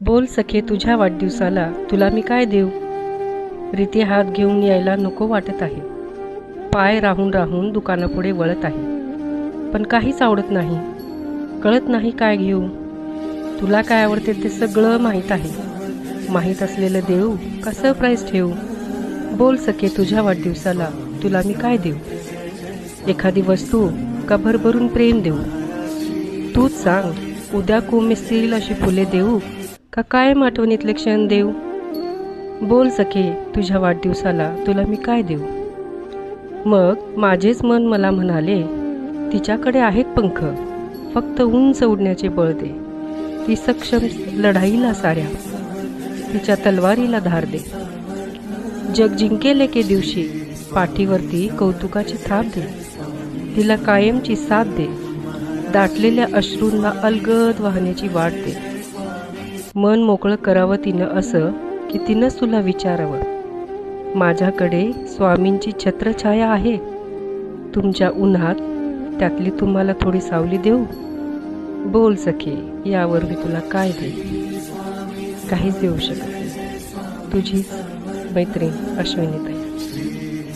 बोल सखे तुझ्या वाढदिवसाला तुला मी काय देऊ? रीती हात घेऊन यायला नको वाटत आहे. पाय राहून राहून दुकानापुढे वळत आहे. पण काहीच आवडत नाही. कळत नाही काय घेऊ. तुला काय आवडते ते सगळं माहीत आहे. माहीत असलेलं देऊ का सरप्राईज ठेवू बोल सखे तुझ्या वाढदिवसाला तुला मी काय देऊ? एखादी वस्तू का भरभरून प्रेम देऊ? तूच सांग उद्या कोमेसतील अशी फुले देऊ? का कायम आठवणीतले क्षण देऊ? बोल सखे तुझ्या वाढदिवसाला तुला मी काय देऊ? मग माझेच मन मला म्हणाले तिच्याकडे आहेत पंख फक्त उंच उडण्याचे बळ दे. ती सक्षम लढाईला साऱ्या तिच्या तलवारीला धार दे. जग जिंकेल एके दिवशी पाठीवरती कौतुकाची थाप दे. तिला कायमची साथ दे. दाटलेल्या अश्रूंना अलगद वाहण्याची वाट दे. मन मोकळं करावं तिनं असं की तिनंच तुला विचारावं. माझ्याकडे स्वामींची छत्रछाया आहे. तुमच्या उन्हात त्यातली तुम्हाला थोडी सावली देऊ? बोल सखे यावर मी तुला काय देऊ काहीच देऊ शकत तुझी तुझीच मैत्रीण अश्विनीताई.